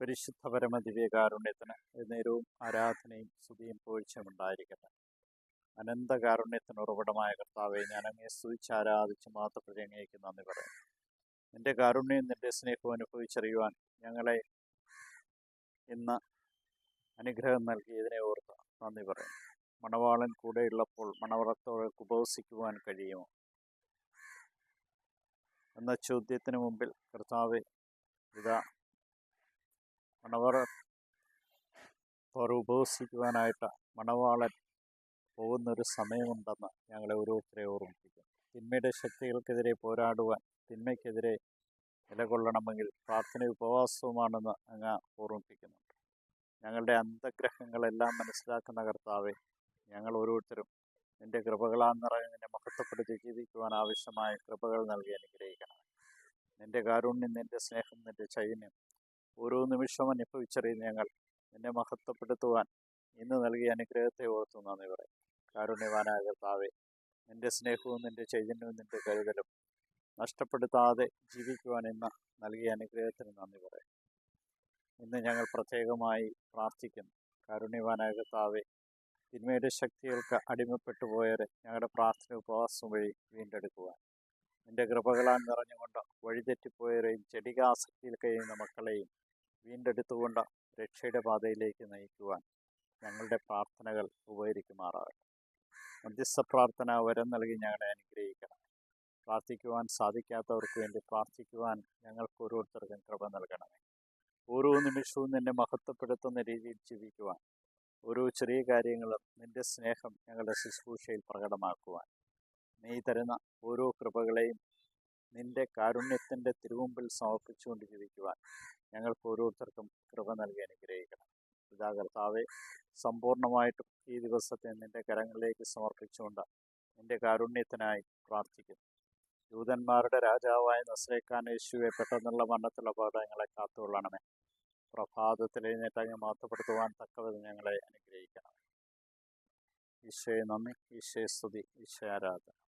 പരിശുദ്ധ പരമ ദിവ്യകാരുണ്യത്തിന് നേരവും ആരാധനയും സ്തുതിയും പോഴ്ചയും ഉണ്ടായിരിക്കട്ടെ. അനന്ത കാരുണ്യത്തിന് ഉറവിടമായ കർത്താവെ ഞാൻ അങ്ങേ സ്തുതിച്ച് ആരാധിച്ച് മാത്രം അങ്ങേക്ക് നന്ദി പറയും. നിന്റെ കാരുണ്യം നിന്റെ സ്നേഹവും അനുഭവിച്ചറിയുവാൻ ഞങ്ങളെ ഇന്ന് അനുഗ്രഹം നൽകിയതിനെ ഓർത്ത് നന്ദി പറയും. മണവാളൻ കൂടെയുള്ളപ്പോൾ മണവറത്തോടെ ഉപവസിക്കുവാൻ കഴിയുമോ? എന്ന ചോദ്യത്തിന് മുമ്പിൽ കർത്താവ് ഇതാ മണവറ അവർ ഉപവസിക്കുവാനായിട്ട് മണവാളൻ പോകുന്നൊരു സമയമുണ്ടെന്ന് ഞങ്ങളെ ഓരോരുത്തരെ ഓർമ്മിപ്പിക്കും തിന്മയുടെ ശക്തികൾക്കെതിരെ പോരാടുവാൻ തിന്മയ്ക്കെതിരെ നിലകൊള്ളണമെങ്കിൽ പ്രാർത്ഥന ഉപവാസവുമാണെന്ന് അങ്ങ് ഓർമ്മിപ്പിക്കുന്നുണ്ട്. ഞങ്ങളുടെ അന്തഗ്രഹങ്ങളെല്ലാം മനസ്സിലാക്കുന്ന കർത്താവെ ഞങ്ങൾ ഓരോരുത്തരും നിന്റെ കൃപകളാൽ നിറഞ്ഞ നിന്നെ മഹത്വപ്പെടുത്തി ജീവിക്കുവാൻ ആവശ്യമായ കൃപകൾ നൽകി അനുഗ്രഹിക്കണം നിന്റെ കാരുണ്യം നിന്റെ സ്നേഹം നിന്റെ ചൈന്യം ഓരോ നിമിഷവും അനുഭവിച്ചറിയുന്ന ഞങ്ങൾ. എന്നെ മഹത്വപ്പെടുത്തുവാൻ ഇന്ന് നൽകിയ അനുഗ്രഹത്തെ ഓർത്തു നന്ദി പറയും. കാരുണ്യവാനായ കർത്താവെ നിന്റെ സ്നേഹവും നിന്റെ ചൈതന്യവും നിന്റെ കരുതലും നഷ്ടപ്പെടുത്താതെ ജീവിക്കുവാൻ ഇന്ന് നൽകിയ അനുഗ്രഹത്തിന് നന്ദി പറയും. ഇന്ന് ഞങ്ങൾ പ്രത്യേകമായി പ്രാർത്ഥിക്കുന്നു. കാരുണ്യവാനായ കർത്താവെ തിന്മയുടെ ശക്തികൾക്ക് അടിമപ്പെട്ടു പോയവരെ ഞങ്ങളുടെ പ്രാർത്ഥന ഉപവാസം വഴി വീണ്ടെടുക്കുവാൻ. നിന്റെ കൃപകളാൽ നിറഞ്ഞുകൊണ്ട് വഴിതെറ്റിപ്പോയവരെയും ചെടികാസക്തിയിൽ കഴിയുന്ന മക്കളെയും വീണ്ടെടുത്തുകൊണ്ട് രക്ഷയുടെ പാതയിലേക്ക് നയിക്കുവാൻ ഞങ്ങളുടെ പ്രാർത്ഥനകൾ ഉപകരിക്കുമാറാകട്ടെ. മധ്യസ്ഥ പ്രാർത്ഥന വരം നൽകി ഞങ്ങളെ അനുഗ്രഹിക്കണം. പ്രാർത്ഥിക്കുവാൻ സാധിക്കാത്തവർക്ക് വേണ്ടി പ്രാർത്ഥിക്കുവാൻ ഞങ്ങൾക്ക് ഓരോരുത്തർക്കും കൃപ നൽകണമേ. ഓരോ നിമിഷവും നിന്നെ മഹത്വപ്പെടുത്തുന്ന രീതിയിൽ ജീവിക്കുവാൻ ഓരോ ചെറിയ കാര്യങ്ങളും നിന്റെ സ്നേഹം ഞങ്ങളുടെ ശുശ്രൂഷയിൽ പ്രകടമാക്കുവാൻ. നീ തരുന്ന ഓരോ കൃപകളെയും നിന്റെ കാരുണ്യത്തിന്റെ തിരുവുമ്പിൽ സമർപ്പിച്ചുകൊണ്ട് ജീവിക്കുവാൻ ഞങ്ങൾക്ക് ഓരോരുത്തർക്കും കൃപ നൽകി അനുഗ്രഹിക്കണം. പിതാ കർത്താവെ സമ്പൂർണമായിട്ടും ഈ ദിവസത്തെ നിന്റെ കരങ്ങളിലേക്ക് സമർപ്പിച്ചുകൊണ്ട് നിന്റെ കാരുണ്യത്തിനായി പ്രാർത്ഥിക്കുന്നു. യൂതന്മാരുടെ രാജാവായ നസ്രേഖാൻ യേശുവെ പെട്ടെന്നുള്ള മരണത്തിലുള്ള അപകടങ്ങളെ കാത്തുകൊള്ളണമേ. പ്രഭാതത്തിൽ എഴുന്നേറ്റ് അങ്ങ് മാറ്റപ്പെടുത്തുവാൻ തക്കവിധം ഞങ്ങളെ അനുഗ്രഹിക്കണം. ഈശോയെ നന്ദി ഈശോയെ സ്തുതി ഈശോ ആരാധന.